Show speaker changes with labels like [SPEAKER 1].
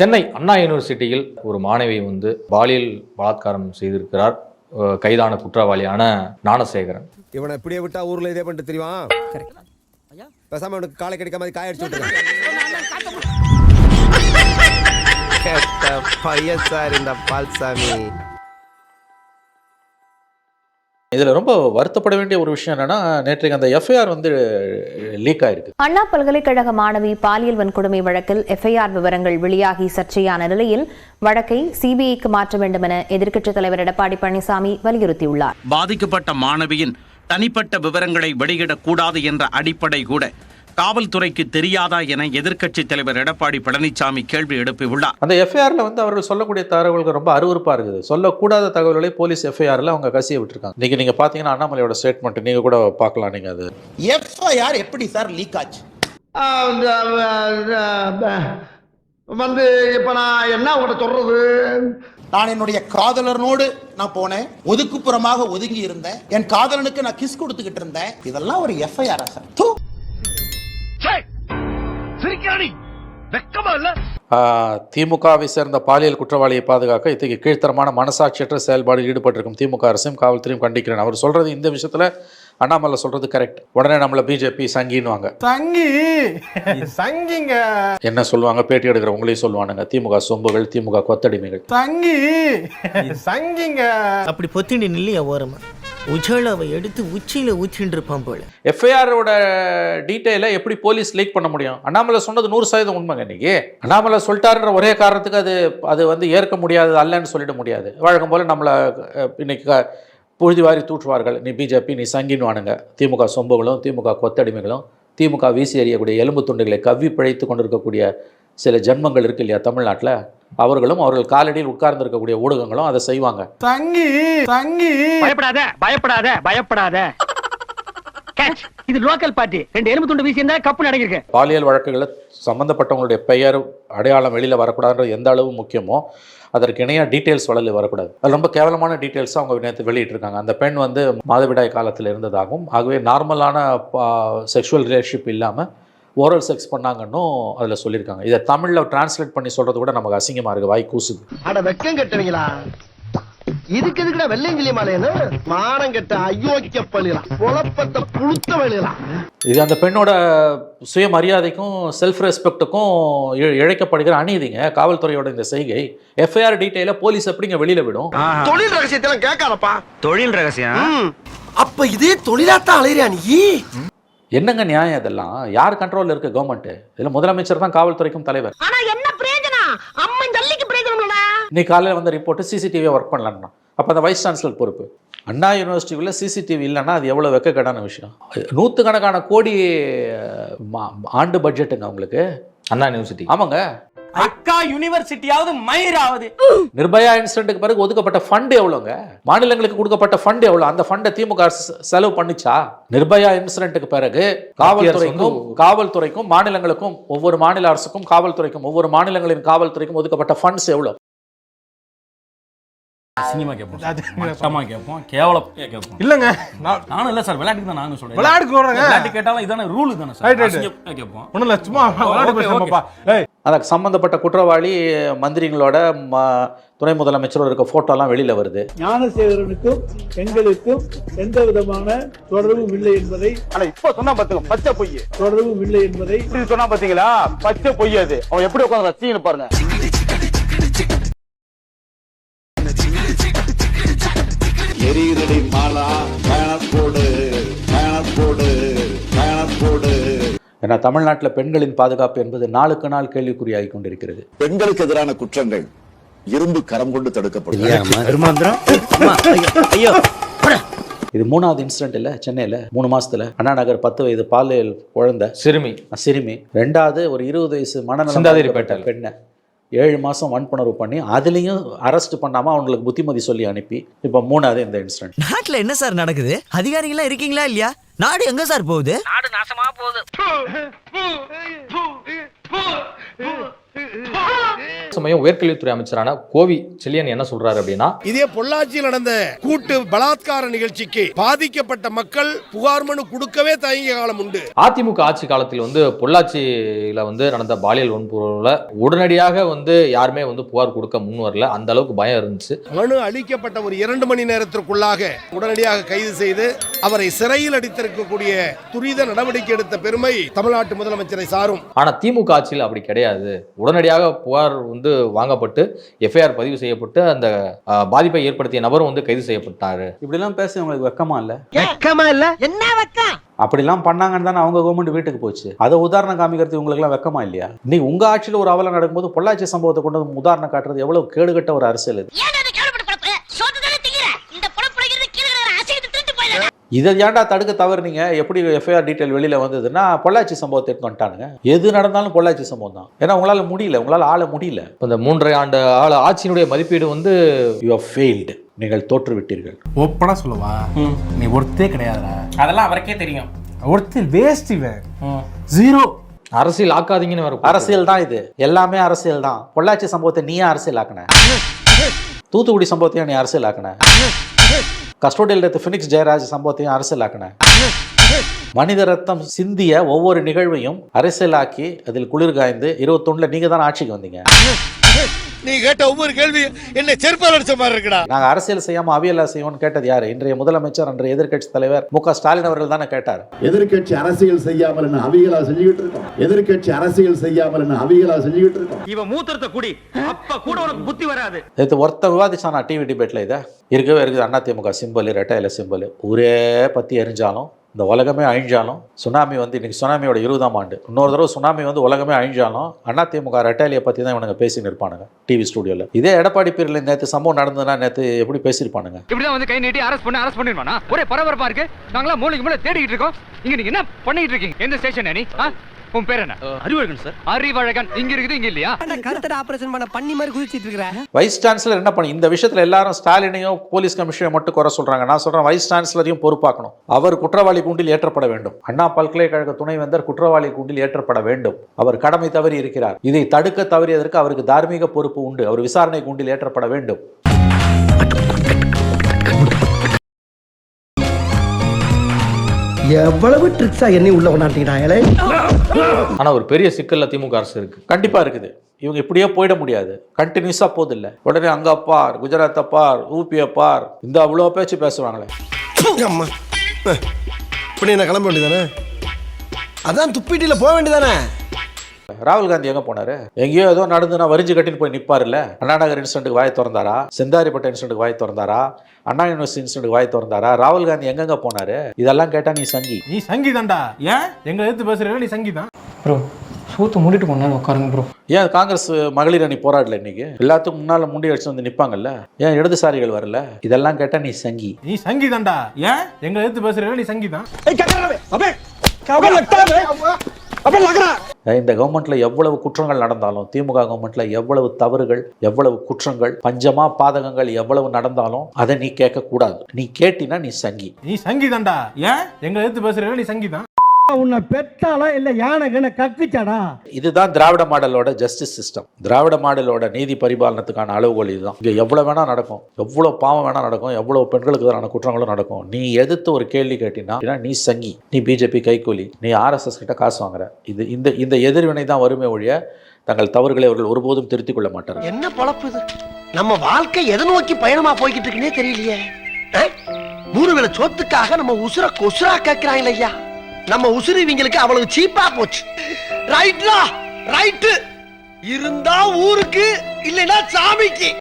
[SPEAKER 1] சென்னை அண்ணா யூனிவர்சிட்டியில் ஒரு மாணவி வந்து பாலியல் பலாத்காரம் செய்திருக்கிறார். கைதான குற்றவாளியான ஞானசேகரன்.
[SPEAKER 2] இவனை இப்படியே விட்டா ஊர்ல இதே பண்ணிட்டு தெரியுமா? பேசாம இவனுக்கு காலை கிடைக்காம மாதிரி காய அடிச்சு
[SPEAKER 3] பையன் சார் இந்த பால்சாமி.
[SPEAKER 4] இதில் ரொம்ப வருத்தப்பட வேண்டிய ஒரு விஷயம் என்னன்னா நேற்றைக்கு அந்த எஃப்ஐஆர் வந்து லீக் ஆயிருக்கு.
[SPEAKER 5] அண்ணா பல்கலைக்கழக மாணவி பாலியல் வன்கொடுமை வழக்கில் எஃப்ஐஆர் விவரங்கள் வெளியாகி சர்ச்சையான நிலையில் வழக்கை சிபிஐக்கு மாற்ற வேண்டும் என எதிர்க்கட்சித் தலைவர் எடப்பாடி பழனிசாமி வலியுறுத்தியுள்ளார்.
[SPEAKER 6] பாதிக்கப்பட்ட மாணவியின் தனிப்பட்ட விவரங்களை வெளியிடக்கூடாது என்ற அடிப்படை கூட காவல்துறைக்கு தெரியாதா என எதிர்க்கட்சித் தலைவர் எடப்பாடி பழனிசாமி கேள்வி எழுப்பியுள்ளார்
[SPEAKER 4] அந்த எஃப்ஐஆரில் வந்து அவர்கள் சொல்லக்கூடிய தகவல்கள் ரொம்ப அருவருப்பாக இருக்குது. சொல்லக்கூடாத தகவல்களை போலீஸ் எஃப்ஐஆரில் அவங்க கசிய விட்டுருக்காங்க. இன்னைக்கு நீங்கள் பார்த்தீங்கன்னா அண்ணாமலையோட ஸ்டேட்மெண்ட் நீங்கள் கூட பார்க்கலாம் நீங்கள் அது.
[SPEAKER 7] எஃப்ஐஆர் எப்படி சார் லீக் ஆச்சு?
[SPEAKER 8] வந்து இப்ப நான் என்ன உங்கள்கிட்ட சொல்றது?
[SPEAKER 7] நான் என்னுடைய காதலனோடு நான் போனேன். ஒதுக்குப்புறமாக ஒதுங்கி இருந்தேன் என் காதலனுக்கு நான் கிஸ் கொடுத்துக்கிட்டு இருந்தேன். இதெல்லாம் ஒரு எஃப்ஐஆர் சார்? தூ.
[SPEAKER 4] ஆஹ், திமுகவை சேர்ந்த பாலியல் குற்றவாளியை பாதுகாக்க இத்தகைய கீழ்த்தரமான மனசாட்சியற்ற செயல்பாடு ஈடுபட்டிருக்கும் திமுக அரசையும் காவல்துறையும் கண்டிக்கிறேன். அவர் சொல்றது இந்த விஷயத்துல அண்ணாமலை சொல்றது கரெக்ட் உடனே நம்மள பிஜேபி சங்கின்னுவாங்க.
[SPEAKER 8] தங்கி சங்கிங்க!
[SPEAKER 4] என்ன சொல்லுவாங்க? பேட்டி எடுக்கிற உங்களையும் சொல்லுவானுங்க. திமுக சொம்புகள் திமுக கொத்தடிமைகள்.
[SPEAKER 8] தங்கி சங்கிங்க!
[SPEAKER 9] அப்படி பொத்திண்டு நில்லையா ஓரமா? உஜாலாவை எடுத்து உச்சியில் ஊற்றின்னு இருப்பான் போல
[SPEAKER 4] எஃப்ஐஆரோட டீட்டெயிலை எப்படி போலீஸ் லீக் பண்ண முடியும்? அண்ணாமலை சொன்னது நூறு சதவீதம் உண்மைங்க இன்னைக்கு. அண்ணாமலை சொல்லிட்டாருன்ற ஒரே காரணத்துக்கு அது அது வந்து ஏற்க முடியாது அல்லன்னு சொல்லிட முடியாது. வழக்கம் போல் நம்மளை இன்னைக்கு புழுதி வாரி தூற்றுவார்கள். நீ பிஜேபி நீ சங்கின்வானுங்க திமுக சொம்புகளும் திமுக கொத்தடிமைகளும் திமுக வீசி எறியக்கூடிய எலும்பு துண்டுகளை கவ்வி பிழைத்து கொண்டிருக்கக்கூடிய சில ஜென்மங்கள் இருக்கு இல்லையா தமிழ்நாட்டில்? அவர்களும் அவர்கள் காலடியில் உட்கார்ந்து இருக்கக்கூடிய ஊடகங்களும் அதை செய்வாங்க.
[SPEAKER 8] தங்கி தங்கி.
[SPEAKER 10] பயப்படாத பயப்படாத பயப்படாத. கேட்ச் இது லோக்கல் பார்ட்டி ரெண்டு எலும்பு துண்டு வீசி கப்பு நடக்கிருக்கு.
[SPEAKER 4] பாலியல் வழக்குகளில் சம்மந்தப்பட்டவங்களுடைய பெயர் அடையாளம் வெளியில் வரக்கூடாதுன்றது எந்த அளவு முக்கியமோ அதற்கு இணையாக டீட்டெயில்ஸ் வளர்ந்து வரக்கூடாது. அது ரொம்ப கேவலமான டீட்டெயில்ஸ் அவங்க நேற்று வெளியிட்டிருக்காங்க. அந்த பெண் வந்து மாதவிடாய் காலத்தில் இருந்ததாகவும் ஆகவே நார்மலான செக்ஷுவல் ரிலேஷன்ஷிப் இல்லாமல் ஓரல் செக்ஸ் பண்ணாங்கன்னும் அதில் சொல்லியிருக்காங்க. இதை தமிழில் டிரான்ஸ்லேட் பண்ணி சொல்கிறது கூட நமக்கு அசிங்கமாக இருக்குது வாய் கூசுது.
[SPEAKER 8] அட வெக்கம் கட்டுவீங்களா? இதுக்கு எதுக்குடா வெள்ளையங்கிலி மாலையன்னு? மானம் கெட்ட அயோக்கிய பள்ளிலாம் குழப்பத்தை புழுத்த வழியலாம்
[SPEAKER 4] இது அந்த பெண்ணோட சுயமரியாதைக்கும் செல்ஃப் ரெஸ்பெக்ட்டுக்கும் இழைக்கப்படுகிற அநீதிங்க காவல்துறையோட இந்த செய்கை. எஃப்ஐஆர் டீட்டெயிலை போலீஸ் எப்படிங்க வெளியில் விடும்?
[SPEAKER 8] தொழில் ரகசியத்தெல்லாம் கேட்காதப்பா.
[SPEAKER 6] தொழில் ரகசியம்?
[SPEAKER 3] அப்ப இதே தொழிலாத்தான் அலையிறியா நீ?
[SPEAKER 4] என்னங்க நியாயம் இதெல்லாம்? யார் கண்ட்ரோல்ல இருக்கு கவர்மெண்ட் இதுல முதலமைச்சர் தான் காவல்துறைக்கும் தலைவர்.
[SPEAKER 10] ஆனா என்ன பிரயோஜனம்? அம்மன் ஜல்லிக்கு பிரயோஜனம்லடா.
[SPEAKER 4] இன்னைக்கு காலையில் வந்த ரிப்போர்ட் சிசிடிவியை ஒர்க் பண்ணலன்னா. அப்போ அந்த வைஸ் சான்சலர் பொறுப்பு. அண்ணா யூனிவர்சிட்டியில் சிசிடிவி இல்லைன்னா அது எவ்வளோ வெக்கக்கேடான விஷயம்? நூற்றுக்கணக்கான கோடி ஆண்டு பட்ஜெட்டுங்க அவங்களுக்கு.
[SPEAKER 1] அண்ணா யூனிவர்சிட்டி
[SPEAKER 4] ஆமாங்க.
[SPEAKER 10] அக்கா யூனிவர்சிட்டியாவது மயிராவது.
[SPEAKER 4] நிர்பயா இன்சிடென்ட்டுக்கு பிறகு ஒதுக்கப்பட்ட ஃபண்ட் எவ்வளோங்க மாநிலங்களுக்கு கொடுக்கப்பட்ட ஃபண்ட் எவ்வளோ அந்த ஃபண்டை திமுக செலவு பண்ணுச்சா? நிர்பயா இன்சிடென்ட்டுக்கு பிறகு காவல்துறைக்கும் காவல்துறைக்கும் மாநிலங்களுக்கும் ஒவ்வொரு மாநில அரசுக்கும் காவல்துறைக்கும் ஒவ்வொரு மாநிலங்களின் காவல்துறைக்கும் ஒதுக்கப்பட்ட ஃபண்ட்ஸ் எவ்வளோ
[SPEAKER 11] அசிங்கமா கேட்போம் சார். மட்டமா கேட்போம் கேவலம் கேட்போம்
[SPEAKER 8] இல்லங்க. நான்
[SPEAKER 11] நானும் இல்ல சார். விளையாட்டுக்கு தான் நானும்
[SPEAKER 8] விளையாட்டுக்கு சொல்றேங்க.
[SPEAKER 11] விளையாட்டு கேட்டாலும் இதான ரூல் தானே சார். கேட்போம்
[SPEAKER 8] ஒண்ணும் இல்ல சும்மா விளையாட்டு
[SPEAKER 4] அதுக்கு சம்பந்தப்பட்ட குற்றவாளி மந்திரிகளோட ம- துணை முதலமைச்சரோட இருக்க போட்டோலாம் வெளியில வருது.
[SPEAKER 8] ஞானசேகரனுக்கும் எங்களுக்கும் எந்த விதமான தொடர்பும் இல்லை என்பதை
[SPEAKER 3] ஆனா இப்ப சொன்னா பாத்துங்க பச்சை பொய்
[SPEAKER 8] தொடர்பும் இல்லை என்பதை
[SPEAKER 3] இது சொன்னா பாத்தீங்களா? பச்சை பொய் அது. அவன் எப்படி உட்காந்து ரசின்னு பாருங்க.
[SPEAKER 7] எரியுதடி மாலா பயணப்போடு
[SPEAKER 4] ஏன்னா தமிழ்நாட்டில் பெண்களின் பாதுகாப்பு என்பது நாளுக்கு நாள் கேள்விக்குறியாகி கொண்டிருக்கிறது.
[SPEAKER 7] பெண்களுக்கு எதிரான குற்றங்கள் இரும்பு கரம் கொண்டு தடுக்கப்படும்
[SPEAKER 9] ஐயோ
[SPEAKER 4] இது மூணாவது இன்சிடென்ட் இல்ல சென்னையில மூணு மாசத்துல. அண்ணா நகர் பத்து வயது பாலியல் குழந்தை.
[SPEAKER 1] சிறுமி.
[SPEAKER 4] சிறுமி. ரெண்டாவது ஒரு இருபது வயசு மனநலம் பெண்ணை. ஏழு மாசம் வன்புணர்வு பண்ணி அதுலயும் அரெஸ்ட் பண்ணாம அவங்களுக்கு புத்திமதி சொல்லி அனுப்பி இப்போ மூணாவது இந்த இன்சிடென்ட்
[SPEAKER 9] நாட்டுல என்ன சார் நடக்குது? அதிகாரிகளா இருக்கீங்களா இல்லையா? நாடு எங்க சார் போகுது?
[SPEAKER 10] நாடு நாசமா போகுது.
[SPEAKER 1] சமயம் உயர்கல்வித்துறை அமைச்சரான கோவி செல்லியன் என்ன சொல்றாரு அப்படின்னா
[SPEAKER 8] இதே பொள்ளாச்சியில் நடந்த கூட்டு பலாத்கார நிகழ்ச்சிக்கு பாதிக்கப்பட்ட மக்கள் புகார் மனு கொடுக்கவே தயங்கிய காலம் உண்டு.
[SPEAKER 1] அதிமுக ஆட்சி காலத்தில் வந்து பொள்ளாச்சியில வந்து நடந்த பாலியல் வன்பொருளை உடனடியாக வந்து யாருமே வந்து புகார் கொடுக்க முன் வரல. அந்த அளவுக்கு பயம் இருந்துச்சு.
[SPEAKER 8] மனு அளிக்கப்பட்ட ஒரு இரண்டு மணி நேரத்திற்குள்ளாக உடனடியாக கைது செய்து அவரை சிறையில் அடித்திருக்கக்கூடிய துரித நடவடிக்கை எடுத்த பெருமை தமிழ்நாட்டு முதலமைச்சரை சாரும்.
[SPEAKER 1] ஆனா திமுக ஆட்சியில் அப்படி கிடையாது. உடனடியாக புகார் வந்து வாங்கப்பட்டு எஃப்ஐஆர் பதிவு செய்யப்பட்டு அந்த பாதிப்பை ஏற்படுத்திய நபரும் வந்து கைது செய்யப்பட்டாரு.
[SPEAKER 4] இப்படிலாம் பேச உங்களுக்கு வெக்கமா இல்ல?
[SPEAKER 9] வெக்கமா இல்ல? என்ன வெக்கம்?
[SPEAKER 4] அப்படிலாம் பண்ணாங்கன்னு தானே அவங்க கவர்மெண்ட் வீட்டுக்கு போச்சு. அதை உதாரணம் காமிக்கிறது உங்களுக்குலாம் வெக்கமா இல்லையா? இன்னைக்கு உங்க ஆட்சியில் ஒரு அவலம் நடக்கும்போது பொள்ளாச்சி சம்பவத்தை கொண்டு உதாரணம் காட்டுறது எவ்வளவு கேடுகட்ட ஒரு அரசியல் இது. இதை ஏன்டா தடுக்க தவறுனீங்க? எப்படி எஃப்ஐஆர் டீட்டெயில் வெளியில வந்ததுன்னா பொள்ளாச்சி சம்பவத்தை எடுத்து வந்துட்டானுங்க. எது நடந்தாலும் பொள்ளாச்சி சம்பவம் தான். ஏன்னா உங்களால முடியல. உங்களால ஆள முடியல.
[SPEAKER 1] இந்த மூன்றரை ஆண்டு ஆள ஆட்சியினுடைய மதிப்பீடு வந்து
[SPEAKER 4] யூ ஃபெயில்டு நீங்கள் தோற்று விட்டீர்கள்
[SPEAKER 11] ஓப்பனா சொல்லவா? நீ ஒருத்தே கிடையாதுடா.
[SPEAKER 10] அதெல்லாம் அவருக்கே தெரியும்.
[SPEAKER 11] ஒருத்தர் வேஸ்ட் இவன். ஜீரோ
[SPEAKER 1] அரசியல் ஆக்காதீங்கன்னு வேற
[SPEAKER 4] அரசியல் தான் இது. எல்லாமே அரசியல் தான். பொள்ளாச்சி சம்பவத்தை நீயே அரசியல் ஆக்கின தூத்துக்குடி சம்பவத்தையும் நீ அரசியல் ஆக்கின கஸ்டோடியில் டெத் ஃபினிக்ஸ் ஜெயராஜ் சம்பவத்தையும் அரசியலாக்கினேன் மனித ரத்தம் சிந்திய ஒவ்வொரு நிகழ்வையும் அரசியலாக்கி அதில் குளிர் காய்ந்து இருபத்தொன்னுல நீங்க தான் ஆட்சிக்கு வந்தீங்க.
[SPEAKER 8] நீ கேட்ட ஒவ்வொரு கேள்வி என்ன செருப்பால் அடிச்ச மாதிரி இருக்குடா.
[SPEAKER 4] நாங்க அரசியல் செய்யாம அவியலா செய்வோம்னு கேட்டது யாரு? இன்றைய முதலமைச்சர் அன்றைய எதிர்க்கட்சி தலைவர் மு க. ஸ்டாலின் அவர்கள் தானே கேட்டார்.
[SPEAKER 12] எதிர்க்கட்சி அரசியல் செய்யாமல் என்ன அவிகளா செஞ்சுக்கிட்டு இருக்கோம்? எதிர்க்கட்சி அரசியல் செய்யாமல் என்ன அவிகளா செஞ்சுக்கிட்டு இருக்கோம்?
[SPEAKER 10] இவன் மூத்திரத்தை குடி. அப்ப கூட உனக்கு புத்தி வராது.
[SPEAKER 4] நேற்று ஒருத்த விவாதிச்சானா டிவி டிபேட்ல இதை? இருக்கவே இருக்குது. அதிமுக சிம்பல் ரெட்டையில சிம்பல். ஊரே பத்தி எரிஞ்சாலும் இந்த உலகமே அழிஞ்சாலும் சுனாமி வந்து இன்னைக்கு சுனாமியோட இருபதாம் ஆண்டு. இன்னொரு தடவை சுனாமி வந்து உலகமே அழிஞ்சாலும் அதிமுக ரெட்டாலியை பற்றி தான் இவனுங்க பேசின்னு இருப்பானுங்க டிவி ஸ்டுடியோவில் இதே எடப்பாடி பேரில் நேற்று சம்பவம் நடந்ததுன்னா நேற்று எப்படி பேசியிருப்பானுங்க?
[SPEAKER 10] இப்படிதான் வந்து கை நீட்டி அரெஸ்ட் பண்ணி அரெஸ்ட் பண்ணிடுவானா ஒரே பரபரப்பாக இருக்கு. நாங்களாம் மூளைக்கு மூளை தேடிக்கிட்டு இருக்கோம். இங்கே நீங்க என்ன பண்ணிட்டு இருக்கீங்க? எந்த ஸ்டேஷன் நீ? ஆ? உன் பேர் என்ன? அறிவழகன் சார். அறிவழகன். இங்க இருக்குது இங்க இல்லையா?
[SPEAKER 9] கருத்தட ஆபரேஷன் பண்ண பண்ணி மாதிரி குதிச்சிட்டு இருக்கிற.
[SPEAKER 4] வைஸ் சான்சலர் என்ன பண்ணி? இந்த விஷயத்தில் எல்லாரும் ஸ்டாலினையும் போலீஸ் கமிஷனை மட்டும் குறை சொல்றாங்க. நான் சொல்றேன் வைஸ் சான்சலரையும் பொறுப்பாக்கணும். அவர் குற்றவாளி கூண்டில் ஏற்றப்பட வேண்டும். அண்ணா பல்கலைக்கழக துணைவேந்தர் குற்றவாளி கூண்டில் ஏற்றப்பட வேண்டும். அவர் கடமை தவறி இருக்கிறார். இதை தடுக்க தவறியதற்கு அவருக்கு தார்மீக பொறுப்பு உண்டு. அவர் விசாரணை கூண்டில் ஏற்றப்பட வேண்டும்.
[SPEAKER 9] எவ்வளவு ட்ரிக்ஸா என்னை உள்ள கொண்டாட்டீங்கடா
[SPEAKER 1] ஆனா ஒரு பெரிய சிக்கல்ல திமுக அரசு இருக்கு.
[SPEAKER 4] கண்டிப்பா இருக்குது. இவங்க இப்படியே போயிட முடியாது. கண்டினியூஸா போதில்ல. இல்லை உடனே அங்க பார் குஜராத்தை பார் ஊபியை பார் இந்த அவ்வளோ பேச்சு பேசுவாங்களே.
[SPEAKER 8] அம்மா. இப்படி நான் கிளம்ப வேண்டியதானே? அதான் துப்பிட்டில போக வேண்டியதானே?
[SPEAKER 4] ராகுல் காந்தி எங்க போனாரு எங்கேயோ ஏதோ நடந்துனா வரிஞ்சு கட்டின்னு போய் நிப்பாருல்ல அண்ணா நகர் இன்சிடென்ட்டுக்கு வாய் திறந்தாரா செந்தாரிப்பட்ட இன்சிடென்ட்டுக்கு வாய் திறந்தாரா அண்ணா யூனிவர்சிட்டி இன்சிடென்ட்டுக்கு வாய் திறந்தாரா ராகுல் காந்தி எங்கெங்க போனாரு இதெல்லாம் கேட்டா நீ சங்கி
[SPEAKER 11] நீ சங்கீதான்டா ஏன் எங்க எடுத்து பேசுற நீ சங்கீதான்
[SPEAKER 10] ப்ரோ சூத்து மூடிட்டு போனாலும் உட்காருங்க ப்ரோ
[SPEAKER 4] ஏன் காங்கிரஸ் மகளிர் அணி போராடல இன்னைக்கு எல்லாத்துக்கும் முன்னால முண்டி அடிச்சு வந்து நிப்பாங்கல்ல ஏன் இடதுசாரிகள் வரல இதெல்லாம் கேட்டா நீ சங்கி
[SPEAKER 11] நீ சங்கீதான்டா ஏன் எங்க எடுத்து பேசுற நீ சங்கீதான்
[SPEAKER 4] இந்த கவர்மெண்ட்டில் எவ்வளவு குற்றங்கள் நடந்தாலும் திமுக கவர்மெண்ட்டில் எவ்வளவு தவறுகள் எவ்வளவு குற்றங்கள் பஞ்சமா பாதகங்கள் எவ்வளவு நடந்தாலும் அதை நீ கேட்க கூடாது நீ கேட்டினா நீ சங்கி.
[SPEAKER 11] நீ சங்கீதான்டா. ஏன்? எங்க எடுத்து பேசுறீங்க நீ சங்கீதான்.
[SPEAKER 9] உன்னை பெத்தாளா இல்ல யானை கண்ண கக்குச்சாடா?
[SPEAKER 4] இதுதான் திராவிட மாடலோட ஜஸ்டிஸ் சிஸ்டம் திராவிட மாடலோட நீதி பரிபாலனத்துக்கான அளவுகோல் இதுதான். இங்க எவ்வளவு வேணா நடக்கும். எவ்வளவு பாவம் வேணா நடக்கும். எவ்வளவு பெண்களுக்கு எதிரான குற்றங்களும் நடக்கும். நீ எதிர்த்து ஒரு கேள்வி கேட்டினா நீ சங்கி நீ பிஜேபி கைக்கூலி நீ ஆர்எஸ்எஸ் கிட்ட காசு வாங்குற. இது இந்த இந்த எதிர்வினை தான் வருமே ஒழிய தங்கள் தவறுகளை அவர்கள் ஒருபோதும் திருத்திக் கொள்ள மாட்டார்கள்.
[SPEAKER 9] என்ன பொழப்பு இது? நம்ம வாழ்க்கை எதை நோக்கி பயணமா போய்கிட்டு இருக்குன்னே தெரியலையே? மூணு வேளை சோத்துக்காக நம்ம உசுர கொசுரா கேட்கிறாங்களே ஐயா. நம்ம உசுறு இவங்களுக்கு அவ்வளவு சீப்பா போச்சு. ரைட்லா ரைட்டு இருந்தா ஊருக்கு இல்லைன்னா சாமிக்கு.